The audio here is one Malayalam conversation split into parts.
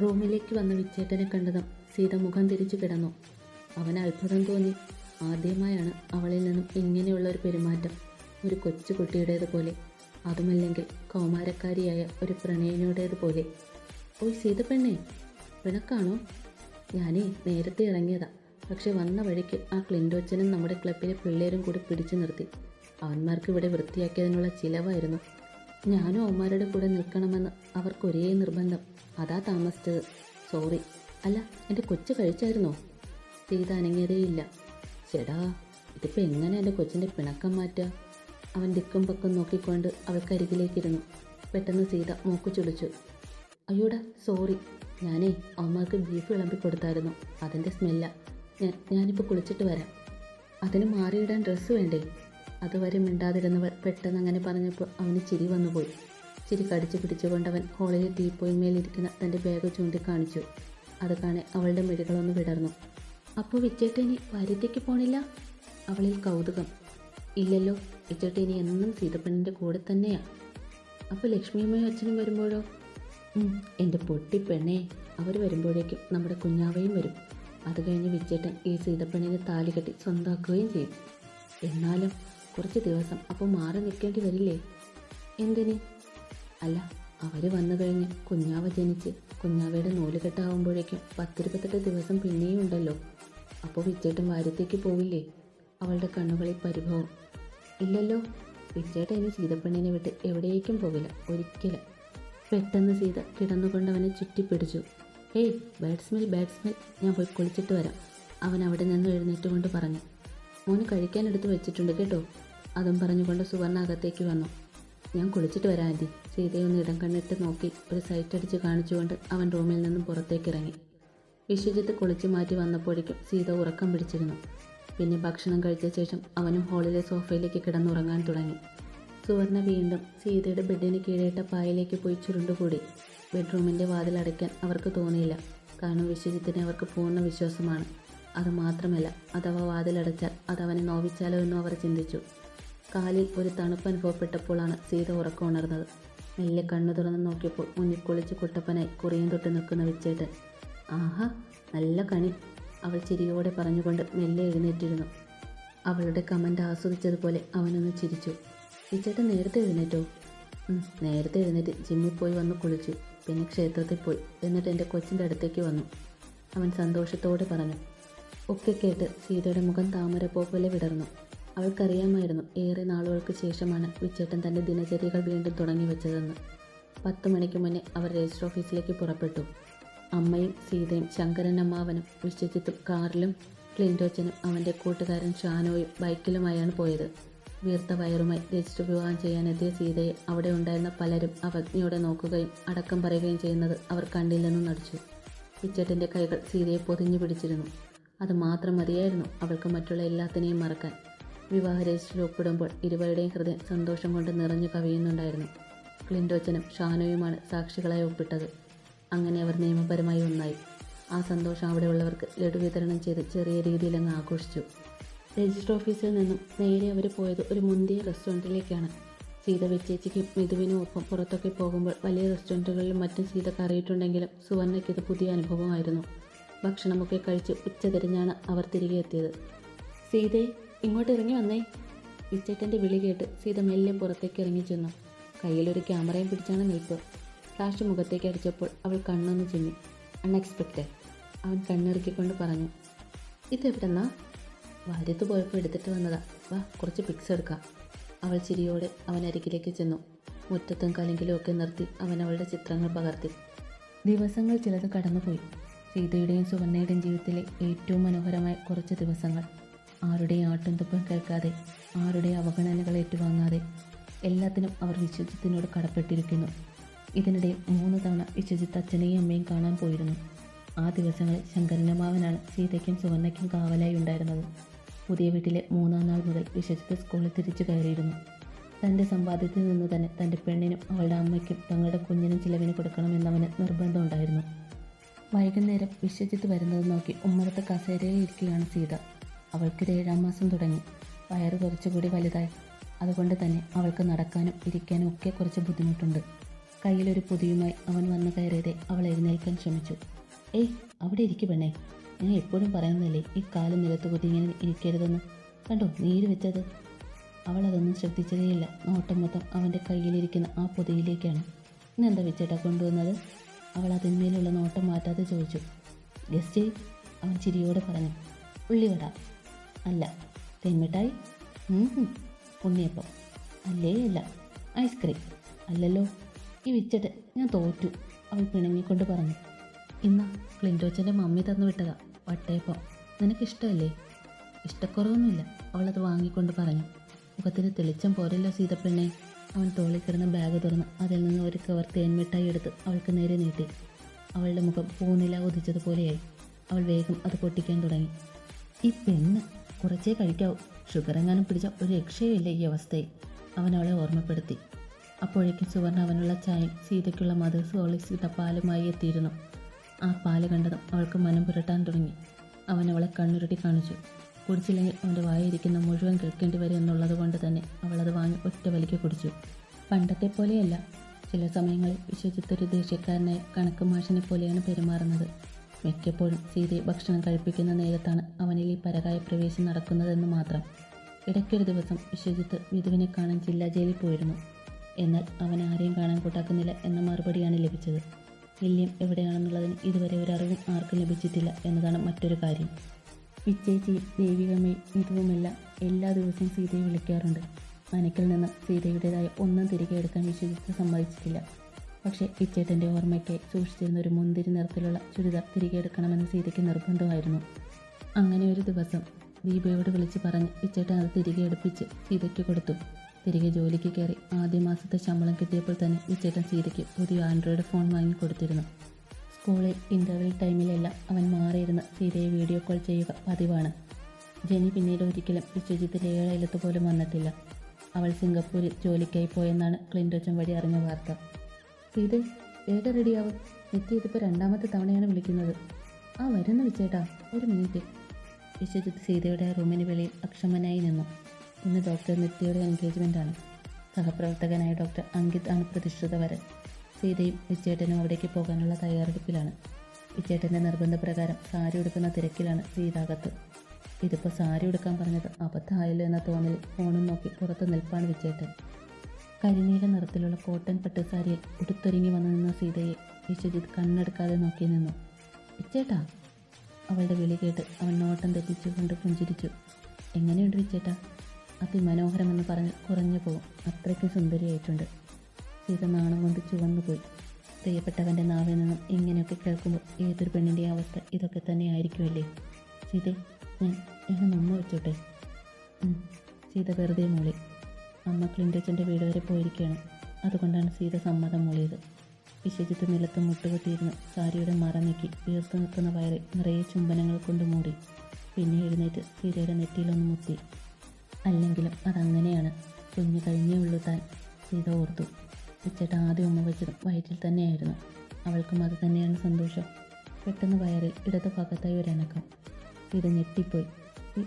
റൂമിലേക്ക് വന്ന വിച്ചേട്ടനെ കണ്ടതും സീത മുഖം തിരിച്ചു കിടന്നു. അവന് അത്ഭുതം തോന്നി. ആദ്യമായാണ് അവളിൽ നിന്നും ഇങ്ങനെയുള്ള ഒരു പെരുമാറ്റം ഒരു കൊച്ചുകുട്ടിയുടേതുപോലെ അതുമല്ലെങ്കിൽ കൗമാരക്കാരിയായ ഒരു പ്രണയനോടേതുപോലെ ഓ സീത പെണ്ണേ പിണക്കാണോ ഞാനേ നേരത്തെ ഇറങ്ങിയതാ. പക്ഷെ വന്ന വഴിക്ക് ആ ക്ലിൻഡോച്ചനും നമ്മുടെ ക്ലബിലെ പിള്ളേരും കൂടി പിടിച്ചു നിർത്തി. അവന്മാർക്ക് ഇവിടെ വൃത്തിയാക്കിയതിനുള്ള ചിലവായിരുന്നു. ഞാനും അവന്മാരുടെ കൂടെ നിൽക്കണമെന്ന് അവർക്കൊരേ നിർബന്ധം. അതാ താമസിച്ചത്. സോറി. അല്ല എന്റെ കൊച്ചു കഴിച്ചായിരുന്നോ? സീത അനങ്ങിയതേയില്ല. ചേടാ ഇതിപ്പോൾ എങ്ങനെ എന്റെ കൊച്ചിന്റെ പിണക്കം മാറ്റുക അവൻ ദിക്കും പക്കം നോക്കിക്കൊണ്ട് അവൾക്കരികിലേക്കിരുന്നു. പെട്ടെന്ന് സീത മൂക്കു ചുളിച്ചു. അയ്യോടാ സോറി. ഞാനേ അവന്മാർക്ക് ബീഫ് വിളമ്പി കൊടുത്തായിരുന്നു അതിന്റെ സ്മെല്ല ഞാൻ ഞാനിപ്പോൾ കുളിച്ചിട്ട് വരാം. അതിന് മാറിയിടാൻ ഡ്രസ്സ് വേണ്ടേ? അതുവരെ മിണ്ടാതിരുന്നവൾ പെട്ടെന്ന് അങ്ങനെ പറഞ്ഞപ്പോൾ അവന് ചിരി വന്നുപോയി. ചിരി കടിച്ചു പിടിച്ചുകൊണ്ടവൻ ഹോളിലെ ടീപ്പോയിന്മേലിരിക്കുന്ന തന്റെ ബാഗ് ചൂണ്ടിക്കാണിച്ചു. അത് കാണെ അവളുടെ മിഴികളൊന്ന് വിടർന്നു. അപ്പോൾ വിച്ചേട്ടനി വാര്യത്തേക്ക് പോണില്ല? അവളിൽ കൗതുകം. ഇല്ലല്ലോ വിച്ചേട്ടനി എന്നും സീതപ്പണ്ണിന്റെ കൂടെ തന്നെയാണ് അപ്പോൾ ലക്ഷ്മിയമ്മയും അച്ഛനും വരുമ്പോഴോ? എന്റെ പൊട്ടി പെണ്ണേ അവർ വരുമ്പോഴേക്കും നമ്മുടെ കുഞ്ഞാവയും വരും. അത് കഴിഞ്ഞ് വിച്ചേട്ടൻ ഈ സീതപ്പണ്ണിനെ താലി കെട്ടി സ്വന്തമാക്കുകയും ചെയ്യും. എന്നാലും കുറച്ച് ദിവസം അപ്പോൾ മാറി നിൽക്കേണ്ടി വരില്ലേ? എന്തിന്? അല്ല അവർ വന്നു കഴിഞ്ഞ് കുഞ്ഞാവ ജനിച്ച് കുഞ്ഞാവയുടെ നൂലുകെട്ടാവുമ്പോഴേക്കും പത്തിരുപത്തെട്ട് ദിവസം പിന്നെയും ഉണ്ടല്ലോ. അപ്പോൾ വിച്ചേട്ടൻ വാര്യത്തേക്ക് പോവില്ലേ? അവളുടെ കണ്ണുകളിൽ പരിഭവം. ഇല്ലല്ലോ വിച്ചേട്ടൻ ഇനി സീതപ്പെണ്ണിനെ വിട്ട് എവിടേക്കും പോകില്ല ഒരിക്കലും. പെട്ടെന്ന് സീത കിടന്നുകൊണ്ട് അവനെ ചുറ്റിപ്പിടിച്ചു. ഹേയ് ബാഡ് സ്മെൽ ഞാൻ പോയി കുളിച്ചിട്ട് വരാം. അവൻ അവിടെ നിന്ന് എഴുന്നേറ്റുകൊണ്ട് പറഞ്ഞു. മോന് കഴിക്കാൻ എടുത്ത് വെച്ചിട്ടുണ്ട് കേട്ടോ. അതും പറഞ്ഞുകൊണ്ട് സുവർണ അകത്തേക്ക് വന്നു. ഞാൻ കുളിച്ചിട്ട് വരാം ആന്റി സീതയൊന്ന് ഇടം കണ്ണിട്ട് നോക്കി ഒരു സൈറ്റ് അടിച്ച് കാണിച്ചുകൊണ്ട് അവൻ റൂമിൽ നിന്നും പുറത്തേക്ക് ഇറങ്ങി വിശ്വജിത്ത് കുളിച്ചു മാറ്റി വന്നപ്പോഴേക്കും സീത ഉറക്കം പിടിച്ചിരുന്നു. പിന്നെ ഭക്ഷണം കഴിച്ച ശേഷം അവനും ഹാളിലെ സോഫയിലേക്ക് കിടന്നുറങ്ങാൻ തുടങ്ങി. സുവർണ വീണ്ടും സീതയുടെ ബെഡിന് കീഴേട്ട പായയിലേക്ക് പോയി ചുരുണ്ടുകൂടി. ബെഡ്റൂമിന്റെ വാതിൽ അടയ്ക്കാൻ അവർക്ക് തോന്നിയില്ല. കാരണം വിശ്വജിത്തിനെ അവർക്ക് പൂർണ വിശ്വാസമാണ്. അത് മാത്രമല്ല അഥവാ വാതിലടച്ചാൽ അതവനെ നോവിച്ചാലോ എന്നും അവർ ചിന്തിച്ചു. കാലിൽ ഒരു തണുപ്പ് അനുഭവപ്പെട്ടപ്പോഴാണ് സീത ഉറക്കമുണർന്നത് മെല്ലെ കണ്ണു തുറന്ന് നോക്കിയപ്പോൾ മുന്നിൽ കുളിച്ച് കുട്ടപ്പനായി കുറിയും തൊട്ട് നിൽക്കുന്ന വിച്ചേട്ടൻ. ആഹാ നല്ല കണി അവൾ ചിരിയോടെ പറഞ്ഞുകൊണ്ട് മെല്ലെ എഴുന്നേറ്റിരുന്നു. അവളുടെ കമന്റ് ആസ്വദിച്ചതുപോലെ അവനൊന്ന് ചിരിച്ചു. വിച്ചേട്ടൻ നേരത്തെ എഴുന്നേറ്റോ? നേരത്തെ എഴുന്നേറ്റ് ജിമ്മിൽ പോയി വന്ന് കുളിച്ചു. പിന്നെ ക്ഷേത്രത്തിൽ പോയി. എന്നിട്ട് എന്റെ കൊച്ചിന്റെ അടുത്തേക്ക് വന്നു. അവൻ സന്തോഷത്തോടെ പറഞ്ഞു. ഒക്കെ കേട്ട് സീതയുടെ മുഖം താമരപ്പൂ പോലെ വിടർന്നു. അവൾക്കറിയാമായിരുന്നു ഏറെ നാളുകൾക്ക് ശേഷമാണ് വിച്ചേട്ടൻ തന്റെ ദിനചര്യകൾ വീണ്ടും തുടങ്ങി വെച്ചതെന്ന്. പത്ത് മണിക്ക് മുന്നേ അവർ രജിസ്റ്റർ ഓഫീസിലേക്ക് പുറപ്പെട്ടു. അമ്മയും സീതയും ശങ്കരൻ അമ്മാവനും വിശ്വജിത്തും കാറിലും ക്ലിൻഡോച്ചനും അവന്റെ കൂട്ടുകാരൻ ഷാനോയും ബൈക്കിലുമായാണ് പോയത്. വീർത്ത വയറുമായി രജിസ്റ്റർ വിവാഹം ചെയ്യാനെത്തിയ സീതയെ അവിടെ ഉണ്ടായിരുന്ന പലരും അവജ്ഞയോടെ നോക്കുകയും അടക്കം പറയുകയും ചെയ്യുന്നത് അവർ കണ്ടില്ലെന്നും നടിച്ചു. വിച്ചേട്ടന്റെ കൈകൾ സീതയെ പൊതിഞ്ഞു പിടിച്ചിരുന്നു. അത് മാത്രം മതിയായിരുന്നു അവൾക്ക് മറ്റുള്ള എല്ലാത്തിനെയും മറക്കാൻ. വിവാഹ രജിസ്റ്ററിൽ ഒപ്പിടുമ്പോൾ ഇരുവരുടെയും ഹൃദയം സന്തോഷം കൊണ്ട് നിറഞ്ഞു കവിയുന്നുണ്ടായിരുന്നു. ക്ലിൻഡോച്ചനും ഷാനോയുമാണ് സാക്ഷികളായി ഒപ്പിട്ടത്. അങ്ങനെ അവർ നിയമപരമായി ഒന്നായി. ആ സന്തോഷം അവിടെയുള്ളവർക്ക് ലഡു വിതരണം ചെയ്ത് ചെറിയ രീതിയിൽ അങ്ങ് ആഘോഷിച്ചു. രജിസ്റ്റർ ഓഫീസിൽ നിന്നും നേരെ അവർ പോയത് ഒരു മുന്തിയ റെസ്റ്റോറന്റിലേക്കാണ്. സീത വെച്ചേച്ചിക്കും മിഥുവിനും ഒപ്പം പുറത്തൊക്കെ പോകുമ്പോൾ വലിയ റെസ്റ്റോറന്റുകളിലും മറ്റും സീത കറിയിട്ടുണ്ടെങ്കിലും സുവർണയ്ക്ക് ഇത് പുതിയ അനുഭവമായിരുന്നു. ഭക്ഷണമൊക്കെ കഴിച്ച് ഉച്ചതിരിഞ്ഞാണ് അവർ തിരികെ എത്തിയത്. സീതേ ഇങ്ങോട്ട് ഇറങ്ങി വന്നേ. വിച്ചേട്ടന്റെ വിളി കേട്ട് സീത മെല്ലെ പുറത്തേക്ക് ഇറങ്ങി ചെന്നു. കയ്യിലൊരു ക്യാമറയും പിടിച്ചാണ് നിൽപ്പ്. ഫ്ലാഷ് മുഖത്തേക്ക് അടിച്ചപ്പോൾ അവൾ കണ്ണൊന്ന് ചിമ്മി. അൺഎക്സ്പെക്റ്റഡ് അവൻ കണ്ണിറുക്കിക്കൊണ്ട് പറഞ്ഞു ഇതെവിടെന്നാ വാര്യത്ത് പോയപ്പോൾ എടുത്തിട്ട് വന്നതാ. വാ കുറച്ച് പിക്സ് എടുക്കാം. അവൾ ചിരിയോടെ അവൻ അരികിലേക്ക് ചെന്നു. മുറ്റത്തും കലെങ്കിലും ഒക്കെ നിർത്തി അവൻ അവളുടെ ചിത്രങ്ങൾ പകർത്തി. ദിവസങ്ങൾ ചിലത് കടന്നുപോയി. സീതയുടെയും സുവർണയുടെയും ജീവിതത്തിലെ ഏറ്റവും മനോഹരമായ കുറച്ച് ദിവസങ്ങൾ. ആരുടെയും ആട്ടും തുപ്പും കേൾക്കാതെ ആരുടെയും അവഗണനകൾ ഏറ്റുവാങ്ങാതെ എല്ലാത്തിനും അവർ വിശ്വജിത്തിനോട് കടപ്പെട്ടിരിക്കുന്നു. ഇതിനിടെ മൂന്ന് തവണ വിശ്വജിത്ത് അച്ഛനെയും അമ്മയും കാണാൻ പോയിരുന്നു. ആ ദിവസങ്ങളിൽ ശങ്കരനമാവനാണ് സീതയ്ക്കും സുവർണയ്ക്കും കാവലായി ഉണ്ടായിരുന്നത്. പുതിയ വീട്ടിലെ മൂന്നാം നാൾ മുതൽ വിശ്വജിത്ത് സ്കൂളിൽ തിരിച്ചു കയറിയിരുന്നു. തന്റെ സമ്പാദ്യത്തിൽ നിന്ന് തന്നെ തന്റെ പെണ്ണിനും അവളുടെ അമ്മയ്ക്കും തങ്ങളുടെ കുഞ്ഞിനും ചിലവിന് കൊടുക്കണമെന്നവന് നിർബന്ധമുണ്ടായിരുന്നു വൈകുന്നേരം വിശ്വജിത്ത് വരുന്നത് നോക്കി ഉമ്മറത്തെ കസേരയിൽ ഇരിക്കുകയാണ് സീത. അവൾക്കിത് ഏഴാം മാസം തുടങ്ങി. വയറ് കുറച്ചുകൂടി വലുതായി. അതുകൊണ്ട് തന്നെ അവൾക്ക് നടക്കാനും ഇരിക്കാനും ഒക്കെ കുറച്ച് ബുദ്ധിമുട്ടുണ്ട്. കയ്യിലൊരു പൊതിയുമായി അവൻ വന്നു കയറിയതെ അവൾ എഴുന്നേൽക്കാൻ ശ്രമിച്ചു. ഏയ് അവിടെ ഇരിക്കു പെണ്ണേ. ഞാൻ എപ്പോഴും പറയുന്നതല്ലേ ഈ കാലം നിലത്ത് കുതിങ്ങനെ ഇരിക്കരുതെന്ന്. കണ്ടോ നീര് വെച്ചത്? അവൾ അതൊന്നും ശ്രദ്ധിച്ചതേയില്ല. നോട്ടം മൊത്തം അവന്റെ കയ്യിലിരിക്കുന്ന ആ പൊതിയിലേക്കാണ്. ഇന്നെന്താ വെച്ചേട്ടാ കൊണ്ടുവന്നത്? അവൾ അതിന്മേലുള്ള നോട്ടം മാറ്റാതെ ചോദിച്ചു. ഗസ്റ്റ് അവൻ ചിരിയോടെ പറഞ്ഞു. ഉള്ളിവട. അല്ല തേൻമിഠായി. ഉണ്ണിയപ്പം. അല്ലേ അല്ല ഐസ്ക്രീം. അല്ലല്ലോ ഈ വിച്ചട്ട് ഞാൻ തോറ്റു അവൾ പിണങ്ങിക്കൊണ്ട് പറഞ്ഞു. ഇന്ന് ക്ലിന്റോച്ചന്റെ മമ്മി തന്നു വിട്ടതാ വട്ടയപ്പം. നിനക്കിഷ്ടമല്ലേ? ഇഷ്ടക്കുറവൊന്നുമില്ല അവളത് വാങ്ങിക്കൊണ്ട് പറഞ്ഞു. മുഖത്തിന് തെളിച്ചം പോരല്ലോ സീതപ്പെണ്ണെ. അവൻ തോളിൽ കിടന്ന ബാഗ് തുറന്ന് അതിൽ നിന്ന് ഒരു കവർ തേൻമിഠായി എടുത്ത് അവൾക്ക് നേരെ നീട്ടി. അവളുടെ മുഖം പൂനില ഉദിച്ചതുപോലെയായി. അവൾ വേഗം അത് പൊട്ടിക്കാൻ തുടങ്ങി. ഈ പെണ്ണ് കുറച്ചേ കഴിക്കാവൂ. ഷുഗർ എങ്ങാനും പിടിച്ച ഒരു രക്ഷയുമില്ല ഈ അവസ്ഥയിൽ. അവൻ അവളെ ഓർമ്മപ്പെടുത്തി. അപ്പോഴേക്കും സുവർണ അവനുള്ള ചായയും സീതയ്ക്കുള്ള മദേഴ്സ് ഹോളിക്സ് ഇട്ട പാലുമായി എത്തിയിരുന്നു. ആ പാൽ കണ്ടതും അവൾക്ക് മനം പുരട്ടാൻ തുടങ്ങി. അവൻ അവളെ കണ്ണുരുട്ടി കാണിച്ചു. കുടിച്ചില്ലെങ്കിൽ അവന്റെ വായിരിക്കുന്ന മുഴുവൻ കേൾക്കേണ്ടി വരും എന്നുള്ളത് കൊണ്ട് തന്നെ അവളത് വാങ്ങി ഒറ്റ വലിക്ക് കുടിച്ചു. പണ്ടത്തെ പോലെയല്ല. ചില സമയങ്ങളിൽ വിശ്വജിത്ത് ഒരു ദേഷ്യക്കാരനായ കണക്ക് മാഷിനെ പോലെയാണ് പെരുമാറുന്നത്. മിക്കപ്പോഴും സീതയെ ഭക്ഷണം കഴിപ്പിക്കുന്ന നേരത്താണ് അവനിൽ ഈ പരകായ പ്രവേശം നടക്കുന്നതെന്ന് മാത്രം. ഇടയ്ക്കൊരു ദിവസം വിശ്വജിത്ത് വിധുവിനെ കാണാൻ ജില്ലാ ജയിലിൽ പോയിരുന്നു. എന്നാൽ അവൻ ആരെയും കാണാൻ കൂട്ടാക്കുന്നില്ല എന്ന മറുപടിയാണ് ലഭിച്ചത്. വില്യം എവിടെയാണെന്നുള്ളതിന് ഇതുവരെ ഒരു ആർക്കും ലഭിച്ചിട്ടില്ല എന്നതാണ് മറ്റൊരു കാര്യം. വിച്ചേച്ചിയും ദേവികമ്മയും വിധുവുമെല്ലാം എല്ലാ ദിവസവും സീതയെ വിളിക്കാറുണ്ട്. മനക്കിൽ നിന്ന് സീതയുടേതായ ഒന്നും തിരികെ എടുക്കാൻ വിശ്വജിത്ത് സമ്മതിച്ചിട്ടില്ല. പക്ഷേ ഇച്ചേട്ടന്റെ ഓർമ്മയ്ക്കായി സൂക്ഷിച്ചിരുന്ന ഒരു മുന്തിരി നിറത്തിലുള്ള ചുരിദാർ തിരികെ എടുക്കണമെന്ന് സീതയ്ക്ക് നിർബന്ധമായിരുന്നു. അങ്ങനെ ഒരു ദിവസം ദീപയോട് വിളിച്ച് പറഞ്ഞ് ഇച്ചേട്ടൻ അത് തിരികെ എടുപ്പിച്ച് സീതയ്ക്ക് കൊടുത്തു. തിരികെ ജോലിക്ക് കയറി ആദ്യ മാസത്തെ ശമ്പളം കിട്ടിയപ്പോൾ തന്നെ ഇച്ചേട്ടൻ സീതയ്ക്ക് പുതിയ ആൻഡ്രോയിഡ് ഫോൺ വാങ്ങി കൊടുത്തിരുന്നു. സ്കൂളിൽ ഇന്റർവെൽ ടൈമിലെല്ലാം അവൻ മാറിയിരുന്ന് സീതയെ വീഡിയോ കോൾ ചെയ്യുക പതിവാണ്. ജെനി പിന്നീട് ഒരിക്കലും വിശ്വജിത്തിന്റെ ഏഴയിലത്ത് പോലും വന്നിട്ടില്ല. അവൾ സിംഗപ്പൂരിൽ ജോലിക്കായി പോയെന്നാണ് ക്ലിന്റോച്ചൻ വഴി അറിഞ്ഞ വാർത്ത. സീത ഏട്ട റെഡിയാവും. നിത്യ ഇതിപ്പോൾ രണ്ടാമത്തെ തവണയാണ് വിളിക്കുന്നത്. ആ വരുന്ന വിച്ചേട്ടാ ഒരു മിനിറ്റ്. വിശ്വജിത്ത് സീതയുടെ റൂമിന് വെളിയിൽ അക്ഷമനായി നിന്നു. ഇന്ന് ഡോക്ടർ നിത്യയുടെ ആണ്. സഹപ്രവർത്തകനായ ഡോക്ടർ അങ്കിത് ആണ് പ്രതിഷ്ഠിത വരൻ. സീതയും വിച്ചേട്ടനും അവിടേക്ക് പോകാനുള്ള തയ്യാറെടുപ്പിലാണ്. വിച്ചേട്ടന്റെ നിർബന്ധപ്രകാരം സാരി ഉടുക്കുന്ന തിരക്കിലാണ് സീതാകത്ത്. ഇതിപ്പോൾ സാരി ഉടുക്കാൻ പറഞ്ഞത് അബദ്ധമായല്ലോ എന്ന തോന്നൽ ഫോണും നോക്കി പുറത്ത് നിൽപ്പാണ് വിച്ചേട്ടൻ കരിനീല നിറത്തിലുള്ള കോട്ടൺ പട്ടുസാരിയിൽ ഉടുത്തൊരുങ്ങി വന്നു നിന്ന സീതയെ വിശ്വജിത്ത് കണ്ണെടുക്കാതെ നോക്കി നിന്നു. വിച്ചേട്ടാ അവളുടെ വിളി കേട്ട് അവൻ നോട്ടം തെറ്റിച്ചുകൊണ്ട് പുഞ്ചിരിച്ചു. എങ്ങനെയുണ്ട് വിച്ചേട്ടാ? അതിമനോഹരമെന്ന് പറഞ്ഞ് കുറഞ്ഞു പോകും അത്രയ്ക്കും സുന്ദരിയായിട്ടുണ്ട്. സീത നാണം കൊണ്ട് ചുവന്നു പോയി. പ്രിയപ്പെട്ടവന്റെ നാവിൽ നിന്നും ഇങ്ങനെയൊക്കെ കേൾക്കുമ്പോൾ ഏതൊരു പെണ്ണിന്റെ അവസ്ഥ ഇതൊക്കെ തന്നെ ആയിരിക്കുമല്ലേ? സീതെ ഞാൻ ഞാൻ ഉമ്മ വെച്ചോട്ടെ. സീത വെറുതെ മൂളി. അമ്മ ക്ലിന്റച്ചന്റെ വീട് വരെ പോയിരിക്കുകയാണ് അതുകൊണ്ടാണ് സീത സമ്മതം മൂളിയത്. വിശ്വജിത്ത് നിലത്ത് മുട്ടുകുത്തിയിരുന്ന് സാരിയുടെ മറ നീക്കി വീർത്തു നിൽക്കുന്ന വയറിൽ നിറയെ ചുംബനങ്ങൾ കൊണ്ട് മൂടി. പിന്നെ എഴുന്നേറ്റ് സീതയുടെ നെറ്റിയിലൊന്ന് മുത്തി. അല്ലെങ്കിലും അതങ്ങനെയാണ്. കുഞ്ഞു കഴിഞ്ഞേ ഉള്ളൂ താൻ സീത ഓർത്തു. ഉച്ചേട്ട ആദ്യം ഉമ്മ വെച്ചതും വയറ്റിൽ തന്നെയായിരുന്നു. അവൾക്കും അത് തന്നെയാണ് സന്തോഷം. പെട്ടെന്ന് വയറിൽ ഇടത് ഭാഗത്തായി ഒരു അനക്കം സീത ഞെട്ടിപ്പോയി. "ഇ-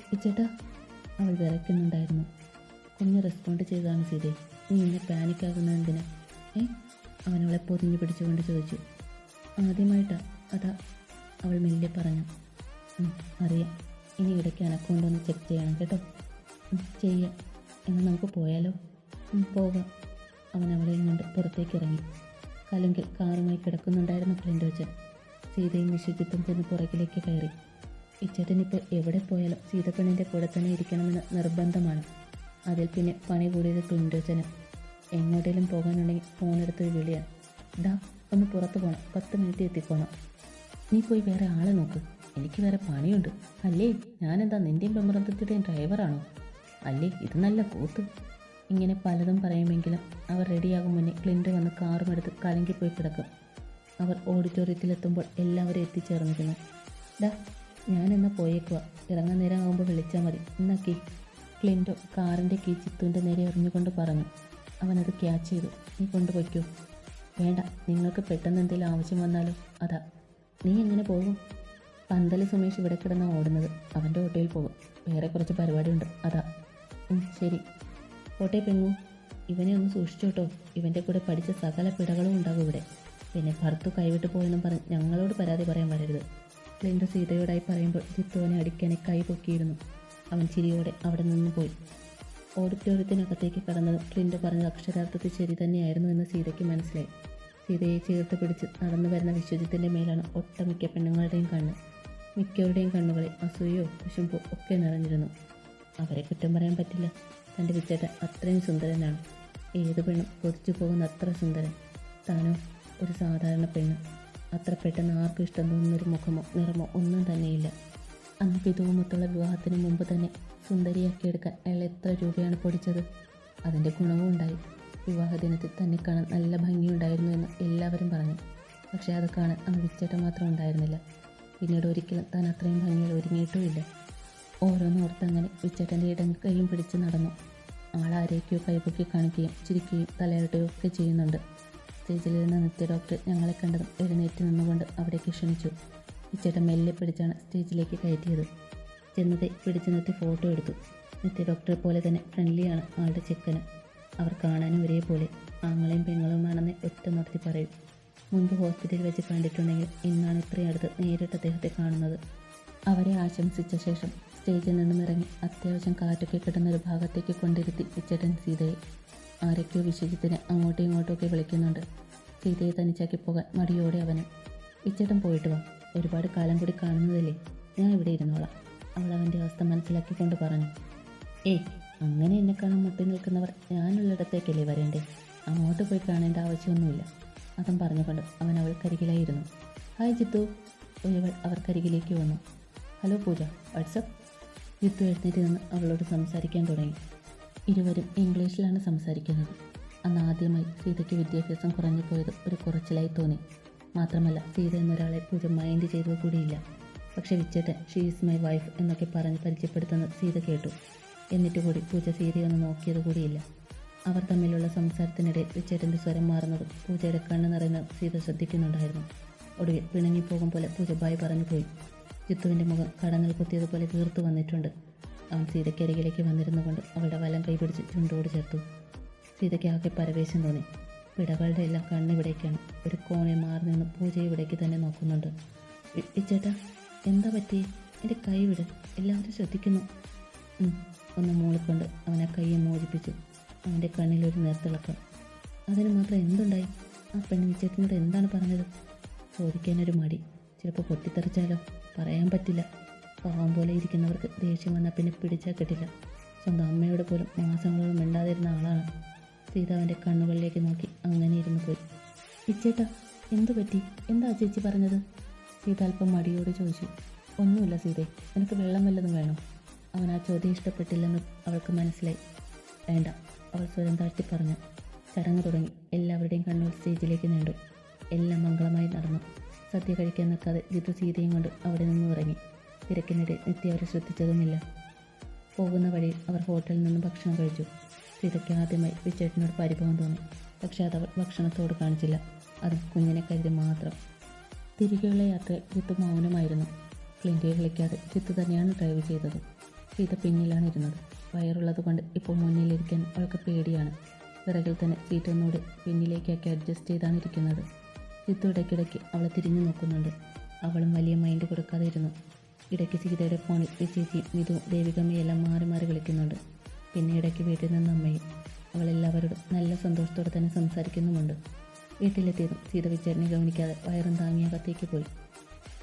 അവൾ വിറയ്ക്കുന്നുണ്ടായിരുന്നു. കുഞ്ഞ് റെസ്പോണ്ട് ചെയ്തതാണ് സീതേ. നീ ഇങ്ങനെ പാനിക്കാകുന്നത് എന്തിനാ? ഏ? അവനവളെ പൊതിഞ്ഞു പിടിച്ചുകൊണ്ട് ചോദിച്ചു. ആദ്യമായിട്ടാ. അതാ അവൾ മെല്ലെ പറഞ്ഞു. "ഉം, അറിയാം. ഇനി ഇടയ്ക്ക് അനക്കൊണ്ടൊന്ന് ചെക്ക് ചെയ്യണം കേട്ടോ. "ഉം, ചെയ്യാം. എന്നാൽ നമുക്ക് പോയാലോ? "ഉം, പോകാം. അവൻ അവളെ കൊണ്ട് പുറത്തേക്ക് ഇറങ്ങി. കലുങ്കിൽ കാറുമായി കിടക്കുന്നുണ്ടായിരുന്നു ക്ലിൻഡോച്ചൻ സീതയും വിശ്വജിത്തും ചെന്ന് പുറകിലേക്ക് കയറി. ഇച്ചേട്ടനിപ്പോൾ എവിടെ പോയാലും സീതപ്പെണ്ണിന്റെ കൂടെ തന്നെ ഇരിക്കണമെന്ന് നിർബന്ധമാണ്. അതിൽ പിന്നെ പണി കൂടിയത് ക്ലിൻഡോച്ചനും എങ്ങോട്ടേലും പോകാനുണ്ടെങ്കിൽ ഫോണെടുത്തൊരു വിളിയാണ്. ഡാ ഒന്ന് പുറത്ത് പോകണം പത്ത് മിനിറ്റ് എത്തിക്കോണം. നീ പോയി വേറെ ആളെ നോക്ക്. എനിക്ക് വേറെ പണിയുണ്ട്. അല്ലേ? ഞാനെന്താ നിന്റെയും പെമ്പറത്തത്തിന്റെയും ഡ്രൈവറാണോ? അല്ലേ? ഇത് നല്ല കൂത്ത് ഇങ്ങനെ പലതും പറയുമെങ്കിലും അവർ റെഡിയാകും മുന്നേ ക്ലിന്റ് വന്ന് കാറും എടുത്ത് കലങ്കിപ്പോയി കിടക്കും. അവർ ഓഡിറ്റോറിയത്തിലെത്തുമ്പോൾ എല്ലാവരും എത്തിച്ചേർന്നിരുന്നു ഡാ ഞാനെന്നാ പോയേക്കുക ഇറങ്ങാൻ നേരം ആകുമ്പോൾ വിളിച്ചാൽ മതി. എന്നാ കീ കാറിന്റെ കാറിന്റെ കീ ചിത്തുവിന്റെ നേരെ എറിഞ്ഞുകൊണ്ട് പറഞ്ഞു അവനത് ക്യാച്ച് ചെയ്തു. നീ കൊണ്ടുപോയ്ക്കോ. വേണ്ട നിങ്ങൾക്ക് പെട്ടെന്ന് എന്തെങ്കിലും ആവശ്യം വന്നാലോ അതാ. നീ എങ്ങനെ പോകും? പന്തൽ സുമേഷ് ഇവിടെ കിടന്ന ഓടുന്നത്. അവന്റെ ഓട്ടോയിൽ പോകും. വേറെ കുറച്ച് പരിപാടിയുണ്ട്. അതാ. ശരി. പോട്ടെ പെങ്ങു. ഇവനെ ഒന്ന് സൂക്ഷിച്ചോട്ടോ. ഇവന്റെ കൂടെ പഠിച്ച സകല പിടകളും ഉണ്ടാകും ഇവിടെ. പിന്നെ ഭർത്തു കൈവിട്ട് പോയെന്നും പറഞ്ഞ് ഞങ്ങളോട് പരാതി പറയാൻ വരരുത്. ക്ലിൻഡ് സീതയോടായി പറയുമ്പോൾ ചിത്തുവനെ അടിക്കാനെ കൈ പൊക്കിയിരുന്നു. അവൻ ചിരിയോടെ അവിടെ നിന്ന് പോയി. ഓഡിറ്റോറിയത്തിനകത്തേക്ക് കടന്നത് ക്ലിൻഡ് പറഞ്ഞ അക്ഷരാർത്ഥത്തിൽ ശരി തന്നെയായിരുന്നു എന്ന് സീതയ്ക്ക് മനസ്സിലായി. സീതയെ ചേർത്ത് പിടിച്ച് നടന്നു വരുന്ന വിശ്വജിത്തിന്റെ മേലാണ് ഒട്ടമിക്ക പെണ്ണുങ്ങളുടെയും കണ്ണ്. മിക്കവരുടെയും കണ്ണുകളിൽ അസൂയോ കുശുമ്പോ ഒക്കെ നിറഞ്ഞിരുന്നു. അവരെ കുറ്റം പറയാൻ പറ്റില്ല. തന്റെ വിച്ചേട്ട അത്രയും സുന്ദരനാണ്. ഏത് പെണ്ണും കൊതിച്ചു പോകുന്ന അത്ര സുന്ദരൻ. താനോ ഒരു സാധാരണ പെണ്ണ്. അത്ര പെട്ടെന്ന് ആർക്കും ഇഷ്ടം തോന്നുന്നൊരു മുഖമോ നിറമോ ഒന്നും തന്നെയില്ല. അന്ന് പിതുവുമൊത്തുള്ള വിവാഹത്തിന് മുമ്പ് തന്നെ സുന്ദരിയാക്കിയെടുക്കാൻ അയാൾ എത്ര രൂപയാണ് പൊടിച്ചത്. അതിന്റെ ഗുണവും ഉണ്ടായി. വിവാഹ ദിനത്തിൽ തന്നെ കാണാൻ നല്ല ഭംഗിയുണ്ടായിരുന്നു എന്ന് എല്ലാവരും പറഞ്ഞു. പക്ഷേ അത് കാണാൻ അന്ന് വിച്ചേട്ട മാത്രം ഉണ്ടായിരുന്നില്ല. പിന്നീട് ഒരിക്കലും താൻ അത്രയും ഭംഗിയിൽ ഒരുങ്ങിയിട്ടുമില്ല ഓരോന്നോർത്തങ്ങനെ വിച്ചേട്ടന്റെ ഇടം കൈയും പിടിച്ച് നടന്നു. ആളാരേക്കോ കൈപൊക്കി കാണിക്കുകയും ചിരിക്കുകയും തലയാട്ടുകയും ഒക്കെ ചെയ്യുന്നുണ്ട്. സ്റ്റേജിൽ നിന്ന് നിത്യ ഡോക്ടർ ഞങ്ങളെ കണ്ടതും എഴുന്നേറ്റ് നിന്നുകൊണ്ട് അവിടേക്ക് ക്ഷണിച്ചു. വിച്ചേട്ടൻ മെല്ലെ പിടിച്ചാണ് സ്റ്റേജിലേക്ക് കയറ്റിയത്. ചെന്നതെ പിടിച്ചു നിർത്തി ഫോട്ടോ എടുത്തു. നിത്യ ഡോക്ടറെ പോലെ തന്നെ ഫ്രണ്ട്ലിയാണ് ആളുടെ ചെക്കന്. അവർ കാണാനും ഒരേപോലെ. ആങ്ങളെയും പെങ്ങളുമാണെന്ന് ഒറ്റ നടത്തി പറയും. മുൻപ് ഹോസ്പിറ്റലിൽ വെച്ച് കണ്ടിട്ടുണ്ടെങ്കിൽ ഇന്നാണ് ഇത്രയും അടുത്ത് നേരിട്ട് അദ്ദേഹത്തെ കാണുന്നത്. അവരെ ആശംസിച്ച ശേഷം സ്റ്റേജിൽ നിന്നും ഇറങ്ങി അത്യാവശ്യം കാറ്റൊക്കെ കിട്ടുന്ന ഒരു ഭാഗത്തേക്ക് കൊണ്ടിരുത്തി ഇച്ചേട്ടൻ സീതയെ. ആരൊക്കെയോ വിശേഷത്തിന് അങ്ങോട്ടും ഇങ്ങോട്ടും ഒക്കെ വിളിക്കുന്നുണ്ട്. സീതയെ തനിച്ചാക്കി പോകാൻ മടിയോടെ അവനും. ഇച്ചേട്ടൻ പോയിട്ട് വാ. ഒരുപാട് കാലം കൂടി കാണുന്നതല്ലേ? ഞാൻ ഇവിടെ ഇരുന്നോളാം. അവൾ അവന്റെ അവസ്ഥ മനസ്സിലാക്കിക്കൊണ്ട് പറഞ്ഞു. ഏ അങ്ങനെ എന്നെ കാണാൻ മുട്ടി നിൽക്കുന്നവർ ഞാനുള്ളിടത്തേക്കല്ലേ വരേണ്ടേ? അങ്ങോട്ട് പോയി കാണേണ്ട ആവശ്യമൊന്നുമില്ല. അതും പറഞ്ഞുകൊണ്ട് അവൻ അവൾക്കരികിലായിരുന്നു ഹായ് ജിത്തു. ഒരവൾ അവർക്കരികിലേക്ക് വന്നു. ഹലോ പൂജ വാട്സപ്പ് ജിത്തു എഴുന്നേറ്റ് നിന്ന് അവളോട് സംസാരിക്കാൻ തുടങ്ങി. ഇരുവരും ഇംഗ്ലീഷിലാണ് സംസാരിക്കുന്നത്. അന്ന് ആദ്യമായി സീതയ്ക്ക് വിദ്യാഭ്യാസം കുറഞ്ഞു പോയത് ഒരു കുറച്ചിലായി തോന്നി. മാത്രമല്ല സീത എന്നൊരാളെ പൂജ മൈൻഡ് ചെയ്തത് കൂടിയില്ല. പക്ഷെ വിച്ചേട്ടൻ ഷീ ഈസ് മൈ വൈഫ് എന്നൊക്കെ പറഞ്ഞ് പരിചയപ്പെടുത്തുന്ന സീത കേട്ടു. എന്നിട്ട് കൂടി പൂജ സീതയൊന്ന് നോക്കിയത് കൂടിയില്ല. അവർ തമ്മിലുള്ള സംസാരത്തിനിടെ വിച്ചേട്ടന്റെ സ്വരം മാറുന്നതും പൂജയുടെ കണ്ണ് നിറയുന്ന സീത ശ്രദ്ധിക്കുന്നുണ്ടായിരുന്നു. ഒടുവിൽ പിണങ്ങിപ്പോകും പോലെ പൂജ ബായ് പറഞ്ഞു പോയി. ജിത്തുവിന്റെ മുഖം കടങ്ങൾ കുത്തിയതുപോലെ വീർത്തു വന്നിട്ടുണ്ട്. അവൻ സീതയ്ക്കരികിലേക്ക് വന്നിരുന്നു കൊണ്ട് അവളുടെ വലം കൈപിടിച്ച് ചുണ്ടോട് ചേർത്തു. സീതയ്ക്ക് ആകെ പരവേശം തോന്നി. പിടകളുടെ എല്ലാം കണ്ണിവിടേക്കാണ് ഒരു കോണിൽ മാറി നിന്ന് പൂജ ഇവിടേക്ക് തന്നെ നോക്കുന്നുണ്ട്. ഇച്ചേട്ടാ എന്താ പറ്റി? എന്റെ കൈ വിട്. എല്ലാവരും ശ്രദ്ധിക്കുന്നു. ഒന്ന് മൂളിക്കൊണ്ട് അവനെ കൈയെ മോചിപ്പിച്ചു. അവന്റെ കണ്ണിലൊരു നേർത്തിളക്കം. അതിന് മാത്രം എന്തുണ്ടായി? ആ പെണ്ണ് വിച്ചേട്ടനോട് എന്താണ് പറഞ്ഞത്? ചോദിക്കാനൊരു മടി. ചിലപ്പോൾ പൊട്ടിത്തെറിച്ചാലോ? പറയാൻ പറ്റില്ല. പാവം പോലെ ഇരിക്കുന്നവർക്ക് ദേഷ്യം വന്നാൽ പിന്നെ പിടിച്ചാൽ കിട്ടില്ല. സ്വന്തം അമ്മയോട് പോലും മാസങ്ങളോളം മിണ്ടാതിരുന്ന ആളാണ്. സീത അവന്റെ കണ്ണുകളിലേക്ക് നോക്കി. അങ്ങനെ ഇരുന്ന് പോയി. ഇച്ചേട്ടാ എന്തു പറ്റി? എന്താ ചേച്ചി പറഞ്ഞത്? സീത അല്പം മടിയോട് ചോദിച്ചു. ഒന്നുമില്ല സീതേ എനിക്ക് വെള്ളം വല്ലതും വേണം? അവൻ ആ ചോദ്യം ഇഷ്ടപ്പെട്ടില്ലെന്ന് അവൾക്ക് മനസ്സിലായി. വേണ്ട അവൾ സ്വരം താഴ്ത്തി പറഞ്ഞു. ചടങ്ങ് തുടങ്ങി. എല്ലാവരുടെയും കണ്ണുകൾ സ്റ്റേജിലേക്ക് നീണ്ടു. എല്ലാം മംഗളമായി നടന്നു. സദ്യ കഴിക്കാൻ നിൽക്കാതെ ജിത്തു സീതയും കൊണ്ട് അവിടെ നിന്ന് ഇറങ്ങി. തിരക്കിനിടെ നിത്യ അവരെ ശ്രദ്ധിച്ചതുമില്ല. പോകുന്ന വഴി അവർ ഹോട്ടലിൽ നിന്ന് ഭക്ഷണം കഴിച്ചു. സീതയ്ക്ക് ആദ്യമായി വിച്ചേട്ടനോട് പരിഭവം തോന്നി. പക്ഷേ അതവൾ ഭക്ഷണത്തോട് കാണിച്ചില്ല. അത് കുഞ്ഞിനെ കരുതി മാത്രം. തിരികെയുള്ള യാത്രയിൽ ചിത്തു മൗനമായിരുന്നു. ക്ലിന്റിയെ വിളിക്കാതെ ചിത്തു തന്നെയാണ് ഡ്രൈവ് ചെയ്തത്. സീത പിന്നിലാണ് ഇരുന്നത്. വയറുള്ളത് കൊണ്ട് ഇപ്പോൾ മുന്നിലിരിക്കാൻ അവൾക്ക് പേടിയാണ്. പിറകിൽ തന്നെ സീറ്റ് ഒന്നുകൂടി പിന്നിലേക്കാക്കി അഡ്ജസ്റ്റ് ചെയ്താണ് ഇരിക്കുന്നത്. ചിത്തു ഇടയ്ക്കിടയ്ക്ക് അവളെ തിരിഞ്ഞു നോക്കുന്നുണ്ട്. അവളും വലിയ മൈൻഡ് കൊടുക്കാതെ ഇരുന്നു. ഇടയ്ക്ക് സീതയുടെ ഫോണിൽ വിജയിച്ചിയും മിതു ദേവികമ്മയെല്ലാം മാറി മാറി വിളിക്കുന്നുണ്ട്. പിന്നെ ഇടയ്ക്ക് വീട്ടിൽ നിന്ന് അമ്മയും അവളെല്ലാവരോടും നല്ല സന്തോഷത്തോടെ തന്നെ സംസാരിക്കുന്നുമുണ്ട്. വീട്ടിലെത്തിയതും സീത വിചാരണി ഗവനിക്കാതെ വയറും താങ്ങി അകത്തേക്ക് പോയി.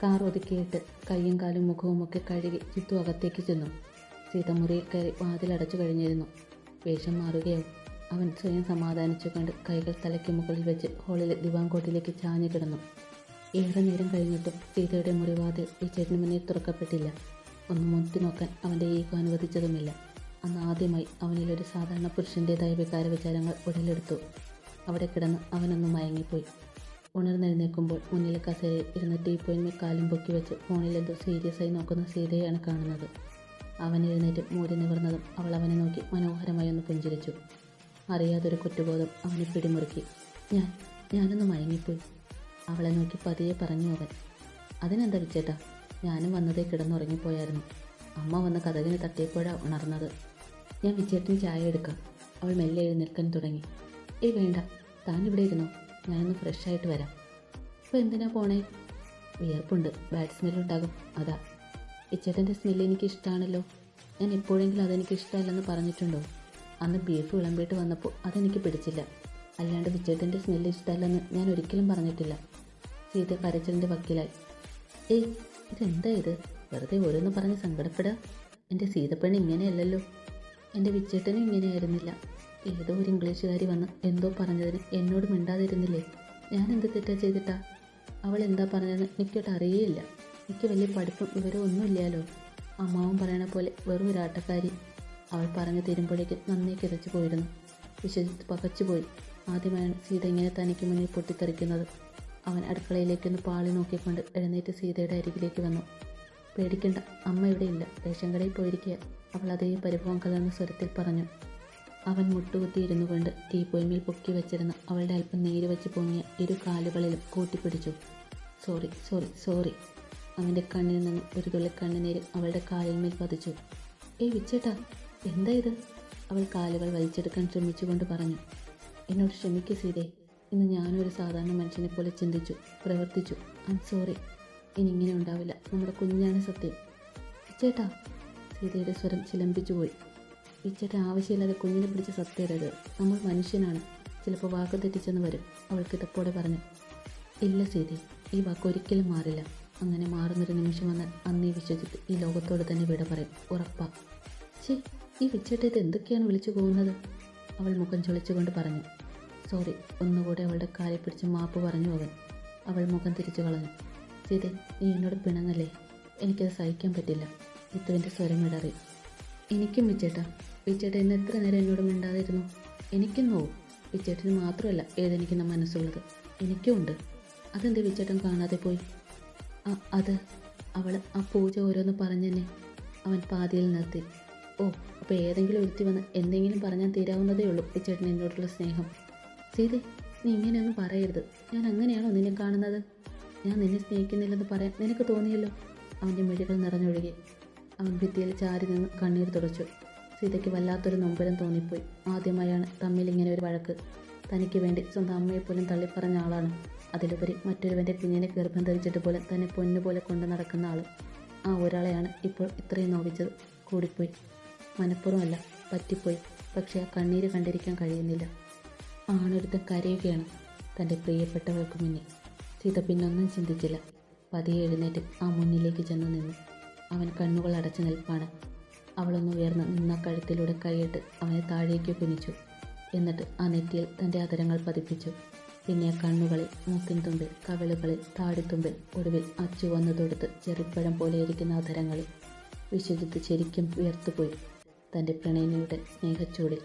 കാർ ഒതുക്കിയിട്ട് കൈയും കാലും മുഖവും ഒക്കെ കഴുകി ചിത്തു അകത്തേക്ക് ചെന്നു. സീത മുറിയിൽ കയറി വാതിലടച്ചു കഴിഞ്ഞിരുന്നു. വേഷം മാറുകയോ അവൻ സ്വയം സമാധാനിച്ചു കണ്ട് കൈകൾ തലയ്ക്ക് മുകളിൽ വെച്ച് ഹോളിലെ ദിവാങ്കോട്ടിലേക്ക് ചാഞ്ഞു കിടന്നു. ഏറെ നേരം കഴിഞ്ഞിട്ടും സീതയുടെ മുറിവാതിൽ ഈ ചേട്ടന് മുന്നിൽ തുറക്കപ്പെട്ടില്ല. ഒന്ന് മുത്തി നോക്കാൻ അവന്റെ ഈഗോ അനുവദിച്ചതുമില്ല. അന്ന് ആദ്യമായി അവനിൽ ഒരു സാധാരണ പുരുഷന്റെതായ വികാര വിചാരങ്ങൾ ഉടലെടുത്തു. അവിടെ കിടന്ന് അവനൊന്ന് മയങ്ങിപ്പോയി. ഉണർന്നെഴുന്നേൽക്കുമ്പോൾ മുന്നിലെ കസേരയിൽ ഇരുന്ന് ടീ പോയിന്റ് കാലും പൊക്കി വെച്ച് ഫോണിൽ എന്തോ സീരിയസ് ആയി നോക്കുന്ന സീതയാണ് കാണുന്നത്. അവൻ എഴുന്നേറ്റ് മൂരി നിവർന്നതും അവൾ അവനെ നോക്കി മനോഹരമായി ഒന്ന് പുഞ്ചിരിച്ചു. അറിയാതൊരു കുറ്റബോധം അവനെ പിടിമുറുക്കി. ഞാൻ ഞാനൊന്ന് മയങ്ങിപ്പോയി. അവളെ നോക്കി പതിയെ പറഞ്ഞു അവൻ. അതിനെന്താ വിച്ചേട്ടാ ഞാനും വന്നതേ കിടന്നുറങ്ങിപ്പോയായിരുന്നു. അമ്മ വന്ന് കഥകിന് തട്ടിയപ്പോഴാണ് ഉണർന്നത്. ഞാൻ വിജയത്തിന് ചായ എടുക്കാം. അവൾ മെല്ലെ എഴുന്നേൽക്കാൻ തുടങ്ങി. ഏയ് വേണ്ട. താൻ ഇവിടെ ഇരുന്നോ. ഞാനൊന്ന് ഫ്രഷ് ആയിട്ട് വരാം. ഇപ്പോൾ എന്തിനാ പോണേ? വിയർപ്പുണ്ട്. ബാഡ് സ്മെല്ലുണ്ടാകും അതാ. ഇച്ചേട്ടന്റെ സ്മെല്ല് എനിക്ക് ഇഷ്ടമാണല്ലോ ഞാൻ എപ്പോഴെങ്കിലും അതെനിക്ക് ഇഷ്ടമല്ലെന്ന് പറഞ്ഞിട്ടുണ്ടോ? അന്ന് ബീഫ് വിളമ്പിയിട്ട് വന്നപ്പോൾ അതെനിക്ക് പിടിച്ചില്ല. അല്ലാണ്ട് വിച്ചേട്ടന്റെ സ്മെല്ല് ഇഷ്ടമല്ലെന്ന് ഞാൻ ഒരിക്കലും പറഞ്ഞിട്ടില്ല. സീത കരച്ചിലിന്റെ വക്കീലായി. ഏയ് ഇതെന്താ ഇത്? വെറുതെ ഓരോന്ന് പറഞ്ഞ് സങ്കടപ്പെടുക എന്റെ സീതപ്പെണ്ണി ഇങ്ങനെയല്ലല്ലോ. എന്റെ വിച്ചേട്ടനും ഇങ്ങനെയായിരുന്നില്ല. ഏതോ ഒരു ഇംഗ്ലീഷുകാരി വന്ന് എന്തോ പറഞ്ഞതിന് എന്നോട് മിണ്ടാതിരുന്നില്ലേ? ഞാൻ എന്ത് തെറ്റാ ചെയ്തിട്ടാ? അവൾ എന്താ പറഞ്ഞതെന്ന് എനിക്കൊട്ട് അറിയേയില്ല. എനിക്ക് വലിയ പഠിപ്പും വിവരവും ഒന്നുമില്ലല്ലോ. അമ്മാവും പറയണ പോലെ വെറും ഒരു ആട്ടക്കാരി. അവൾ പറഞ്ഞു തീരുമ്പോഴേക്ക് നന്നേ കിതച്ചു പോയിരുന്നു. വിശ്വജിത്ത് പകച്ചുപോയി ആദ്യമായാണ് സീത ഇങ്ങനെ തനിക്ക് മുന്നിൽ പൊട്ടിത്തെറിക്കുന്നത്. അവൻ അടുക്കളയിലേക്കൊന്ന് പാളി നോക്കിക്കൊണ്ട് എഴുന്നേറ്റ് സീതയുടെ അരികിലേക്ക് വന്നു. പേടിക്കണ്ട. അമ്മ ഇവിടെ ഇല്ല. റേഷൻ കടയിൽ പോയിരിക്കുക. അവൾ അതേ പരിഭവം കലർന്ന സ്വരത്തിൽ പറഞ്ഞു. അവൻ മുട്ടുകുത്തിയിരുന്നു കൊണ്ട് കൊണ്ട് പൊയ്മിൽ പൊക്കി വെച്ചിരുന്ന അവളുടെ അല്പം നീര് വെച്ച് പൊങ്ങിയ ഇരു കാലുകളിലും കൂട്ടിപ്പിടിച്ചു. Sorry sorry sorry. അവന്റെ കണ്ണിൽ നിന്ന് ഒരു തുള്ളി കണ്ണുനീര് അവളുടെ കാലിന്മേൽ പതിച്ചു. ഏയ് വിച്ചേട്ടാ എന്താ ഇത്? അവൾ കാലുകൾ വലിച്ചെടുക്കാൻ ശ്രമിച്ചുകൊണ്ട് പറഞ്ഞു. എന്നോട് ക്ഷമിക്കൂ സീതേ. ഇന്ന് ഞാനൊരു സാധാരണ മനുഷ്യനെ പോലെ ചിന്തിച്ചു പ്രവർത്തിച്ചു. I sorry. ഇനി ഇങ്ങനെ ഉണ്ടാവില്ല നമ്മുടെ കുഞ്ഞാണ് സത്യം. ചേട്ടാ സീതയുടെ സ്വരം ചിലമ്പിച്ചു പോയി. ഇച്ചേട്ടൻ ആവശ്യമില്ലാതെ കുഞ്ഞിനെ പിടിച്ച സത്യരുത് നമ്മൾ മനുഷ്യനാണ്. ചിലപ്പോൾ വാക്ക് തെറ്റിച്ചെന്ന് വരും. അവൾ കിതപ്പോടെ പറഞ്ഞു. ഇല്ല സീതി ഈ വാക്ക് ഒരിക്കലും മാറില്ല. അങ്ങനെ മാറുന്നൊരു നിമിഷം വന്നാൽ അന്നേ വിശ്വജിത്ത് ഈ ലോകത്തോട് തന്നെ വിട പറയും. ഉറപ്പാ. ചി ഈ വിച്ചേട്ട ഇത് എന്തൊക്കെയാണ് വിളിച്ചു പോകുന്നത്? അവൾ മുഖം ചൊളിച്ചുകൊണ്ട് പറഞ്ഞു. സോറി ഒന്നുകൂടെ അവളുടെ കാലിൽ പിടിച്ച് മാപ്പ് പറഞ്ഞു അവൻ. അവൾ മുഖം തിരിച്ചു കളഞ്ഞു. സീതെ നീ എന്നോട് പിണങ്ങല്ലേ? എനിക്കത് സഹിക്കാൻ പറ്റില്ല. ഇത്തുവിന്റെ സ്വരം ഇടറി. എനിക്കും വിച്ചേട്ട വിച്ചേട്ട ഇന്ന് എത്ര നേരം എന്നോട് മിണ്ടാതിരുന്നു? എനിക്കും നോവും. വിച്ചേട്ടന് മാത്രമല്ല ഏതെനിക്കുന്ന മനസ്സുള്ളത്. എനിക്കും ഉണ്ട്. അതെന്ത് വിച്ചേട്ടൻ കാണാതെ പോയി? അത് അവൾ ആ പൂജ ഓരോന്ന് പറഞ്ഞെന്നെ അവൻ പാതിയിൽ നിർത്തി. ഓ അപ്പോൾ ഏതെങ്കിലും ഒരുത്തി വന്ന് എന്തെങ്കിലും പറഞ്ഞാൽ തീരാവുന്നതേ ഉള്ളൂ വിച്ചേട്ടൻ എന്നോടുള്ള സ്നേഹം. സീതെ നീ ഇങ്ങനെയൊന്നും പറയരുത്. ഞാൻ അങ്ങനെയാണോ നിന്നെ കാണുന്നത്? ഞാൻ നിന്നെ സ്നേഹിക്കുന്നില്ലെന്ന് പറയാൻ നിനക്ക് തോന്നിയല്ലോ? അവന്റെ മിഴികൾ നിറഞ്ഞൊഴുകി. അവൻ ഭിത്തിയിൽ ചാരി നിന്ന് കണ്ണീർ തുടച്ചു. സീതയ്ക്ക് വല്ലാത്തൊരു നൊമ്പരം തോന്നിപ്പോയി. ആദ്യമായാണ് തമ്മിൽ ഇങ്ങനെ ഒരു വഴക്ക്. തനിക്ക് വേണ്ടി സ്വന്തം അമ്മയെ പോലും തള്ളിപ്പറഞ്ഞ ആളാണ്. അതിലുപരി മറ്റൊരുവന്റെ കുഞ്ഞിനെ ഗർഭം ധരിച്ചിട്ട് പോലും തന്നെ പൊന്നുപോലെ കൊണ്ടു നടക്കുന്ന ആൾ ആ ഒരാളെയാണ് ഇപ്പോൾ ഇത്രയും നോവിച്ചത്. കൂടിപ്പോയി. മനഃപൂർവമല്ല പറ്റിപ്പോയി. പക്ഷേ ആ കണ്ണീര് കണ്ടിരിക്കാൻ കഴിയുന്നില്ല. ആണൊരുത്തൻ കരയുകയാണ് തന്റെ പ്രിയപ്പെട്ടവൾക്ക് മുന്നിൽ. സീത പിന്നൊന്നും ചിന്തിച്ചില്ല. പതിയെ എഴുന്നേറ്റ് ആ മുന്നിലേക്ക് ചെന്ന് നിന്നു. അവൻ കണ്ണുകൾ അടച്ചു നിൽപ്പാണ്. അവളൊന്ന് ഉയർന്ന് നിന്ന കഴുത്തിലൂടെ കൈയിട്ട് അവനെ താഴേക്ക് കുനിച്ചു. എന്നിട്ട് ആ നെറ്റിയിൽ തന്റെ അതരങ്ങൾ പതിപ്പിച്ചു. പിന്നെ കണ്ണുകളിൽ മൂക്കിൻ തുമ്പിൽ കവിളുകളിൽ താടിത്തുമ്പിൽ ഒടുവിൽ അച്ചു വന്നു തൊടുത്ത് ചെറിപ്പഴം പോലെ ഇരിക്കുന്ന അതരങ്ങളിൽ വിശ്വജിത്ത് ശരിക്കും ഉയർത്തുപോയി തന്റെ പ്രണയിനിയുടെ സ്നേഹച്ചൂടിൽ